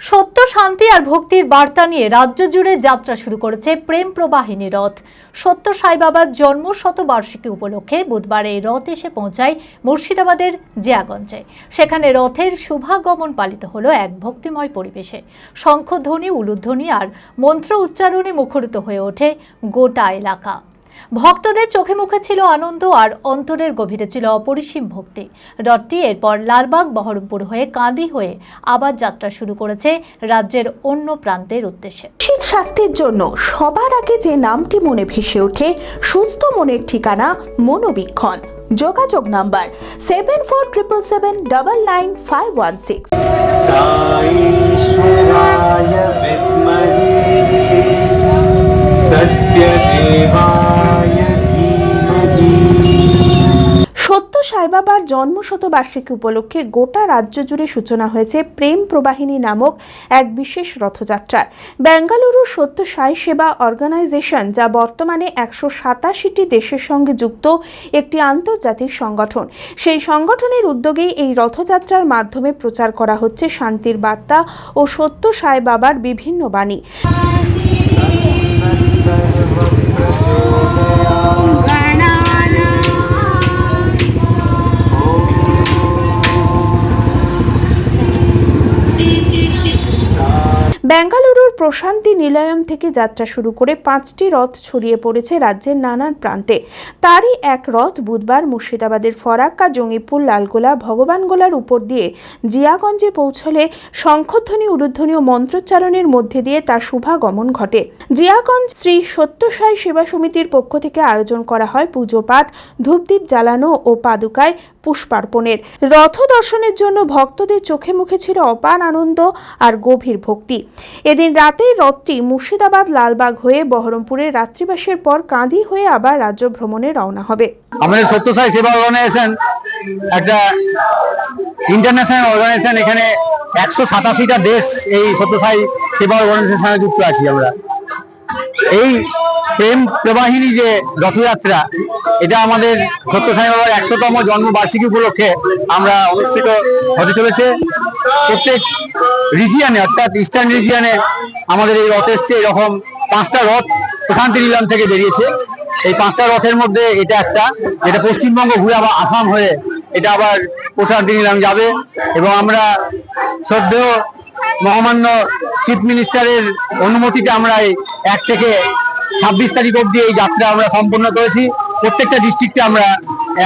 সত্য, শান্তি আর ভক্তির বার্তা নিয়ে রাজ্য জুড়ে যাত্রা শুরু করেছে প্রেম প্রবাহিনী রথ। সত্য সাই বাবার জন্ম শতবার্ষিকী উপলক্ষে বুধবার এই রথ এসে পৌঁছায় মুর্শিদাবাদের জিয়াগঞ্জে। সেখানে রথের শুভাগমন পালিত হলো এক ভক্তিময় পরিবেশে। শঙ্খধ্বনি, উলুধ্বনি আর মন্ত্র উচ্চারণে মুখরিত হয়ে ওঠে গোটা এলাকা। ভক্তদের চোখে মুখে ছিল আনন্দ আর অন্তরের গভীরে ছিল অপরিসীম ভক্তি। রথটি এরপর লালবাগ বহরমপুর হয়ে কাঁদি হয়ে আবার যাত্রা শুরু করেছে রাজ্যের অন্য প্রান্তের উদ্দেশ্যে। মানসিক স্বাস্থ্যের জন্য সবার আগে যে নামটি মনে ভেসে ওঠে সুস্থ মনের ঠিকানা মনোবীক্ষণ। যোগাযোগ number seven four triple seven double nine five one six সাইবাবার জন্মশতবার্ষিকী উপলক্ষে গোটা রাজ্য জুড়ে সূচনা হয়েছে প্রেম প্রবাহিনী নামক এক বিশেষ রথযাত্রার। বেঙ্গালুরু সত্য সাই সেবা অর্গানাইজেশন, যা বর্তমানে একশো সাতাশিটি দেশের সঙ্গে যুক্ত একটি আন্তর্জাতিক সংগঠন। সেই সংগঠনের উদ্যোগেই এই রথযাত্রার মাধ্যমে প্রচার করা হচ্ছে শান্তির বার্তা ও সত্য সাই বাবার বিভিন্ন বাণী। বেঙ্গালুরুর প্রশান্তি নিলয়ম থেকে যাত্রা শুরু করে পাঁচটি রথ ছড়িয়ে পড়েছে রাজ্যের নানান প্রান্তে। তারই এক রথ বুধবার মুর্শিদাবাদের ফরাক্কা, জঙ্গিপুর, লালগোলা, ভগবানগোলার উপর দিয়ে জিয়াগঞ্জে পৌঁছলে শঙ্খধ্বনি, উলুধ্বনি ও মন্ত্রোচ্চারণের মধ্যে দিয়ে তার শুভাগমন ঘটে। জিয়াগঞ্জ শ্রী সত্যসাই সেবা সমিতির পক্ষ থেকে আয়োজন করা হয় পুজো পাঠ, ধূপদীপ জ্বালানো ও পাদুকায় পুষ্পার্পণের। রথ দর্শনের জন্য ভক্তদের চোখে মুখে ছিল অপার আনন্দ আর গভীর ভক্তি। এদিন রাতেই রথটি মুর্শিদাবাদ লালবাগ হয়ে বহরমপুরের রাত্রিবাসের পর কাঁদি হয়ে আবার রাজ্য ভ্রমণে রওনা হবে। আমাদের সত্যসাই সেবা অর্গানাইজেশন একটা ইন্টারন্যাশনাল অর্গানাইজেশন এখানে একশো সাতাশিটা দেশ এই সত্যসাই সেবা অর্গানাইজেশনের যুক্ত আছি আমরা। এই প্রেম প্রবাহিনী যে রথযাত্রা, এটা আমাদের সত্যসাই বাবার একশোতম জন্মবার্ষিকী উপলক্ষে আমরা অনুষ্ঠিত হতে চলেছে। প্রত্যেক রিজিয়ানে অর্থাৎ ইস্টার্ন রিজিয়ানে আমাদের এই রথ এসছে। এরকম পাঁচটা রথ প্রশান্তি নিলাম থেকে বেরিয়েছে। এই পাঁচটা রথের মধ্যে এটা একটা, যেটা পশ্চিমবঙ্গ ঘুরে আবার আসাম হয়ে এটা আবার প্রশান্তি নিলাম যাবে। এবং আমরা শ্রদ্ধেয় মহামান্য চিফ মিনিস্টারের অনুমতিতে আমরা এক থেকে ছাব্বিশ তারিখ অবধি এই যাত্রা আমরা সম্পন্ন করেছি। প্রত্যেকটা ডিস্ট্রিক্টে আমরা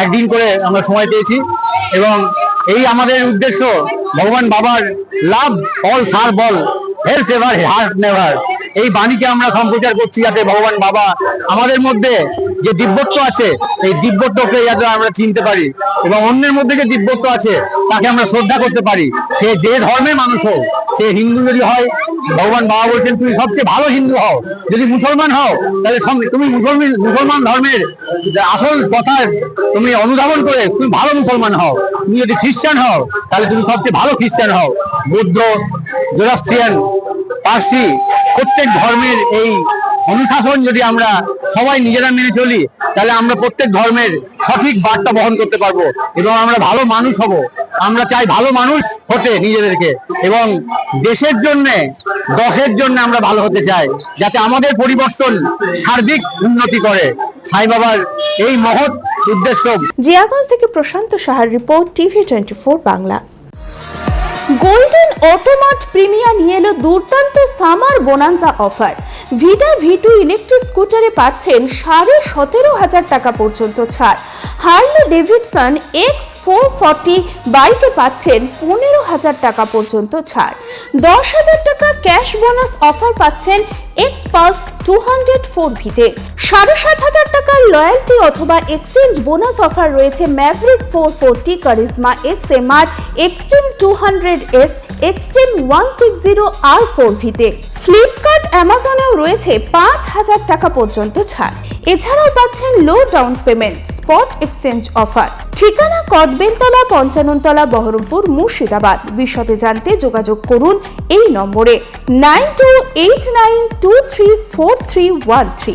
একদিন করে আমরা সময় পেয়েছি এবং এই আমাদের উদ্দেশ্য, ভগবান বাবার love all serve, all help ever hurt never এই বাণীকে আমরা সম্প্রচার করছি যাতে ভগবান বাবা আমাদের মধ্যে যে দিব্যত্ব আছে, এই দিব্যত্বকে যাতে আমরা চিনতে পারি এবং অন্যের মধ্যে যে দিব্যত্ব আছে, তাকে আমরা শ্রদ্ধা করতে পারি। সে যে ধর্মের মানুষ হোক, সে হিন্দু যদি হয় ভগবান বাবা বলছেন, তুমি সবচেয়ে ভালো হিন্দু হও। যদি মুসলমান হও, তাহলে তুমি মুসলমান মুসলমান ধর্মের আসল কথা তুমি অনুধাবন করে তুমি ভালো মুসলমান হও। তুমি যদি খ্রিস্টান হও, তাহলে তুমি সবচেয়ে ভালো খ্রিস্টান হও। বৌদ্ধ জোরাস্ট্রিয়ান পার্সি প্রত্যেক ধর্মের এই অনুশাসন যদি আমরা সবাই নিজেরা মেনে চলি, তাহলে আমরা প্রত্যেক ধর্মের সঠিক বার্তা বহন করতে পারব এবং আমরা ভালো মানুষ হব। আমরা চাই ভালো মানুষ হতে নিজেদেরকে এবং দেশের জন্য, দশের জন্য আমরা ভালো হতে চাই, যাতে আমাদের পরিবর্তন সার্বিক উন্নতি করে। সাই বাবার এই মহৎ উদ্দেশ্য। জিয়াগঞ্জ থেকে প্রশান্ত সাহার report, TV twenty Bangla. Golden automart premia নিয়ে এলো দুর্দান্ত summer bonanza offer. Vida V two electric স্কুটারে পাচ্ছেন সাড়ে সতেরো হাজার টাকা পর্যন্ত ছাড়। Harley Davidson X four forty বাইকে পাচ্ছেন পনেরো হাজার টাকা পর্যন্ত ছাড়। দশ হাজার টাকা ক্যাশ বোনাস অফার পাচ্ছেন X Pulse two hundred four ভিতে সাড়ে সাত হাজার টাকার লয়্যালটি অথবা এক্সচেঞ্জ বোনাস অফার রয়েছে Maverick four forty Karizma X M R Xtreme two hundred S Xtreme one six zero R four ভিতে ফ্লিপকার্ট অ্যামাজনেও রয়েছে পাঁচ হাজার টাকা পর্যন্ত ছাড়। এছাড়াও পাচ্ছেন low down payment spot exchange offer ঠিকানা কদবেলতলা পঞ্চাননতলা, বহরমপুর, মুর্শিদাবাদ। বিশদে জানতে যোগাযোগ করুন এই নম্বরে nine two eight nine two three four three one three.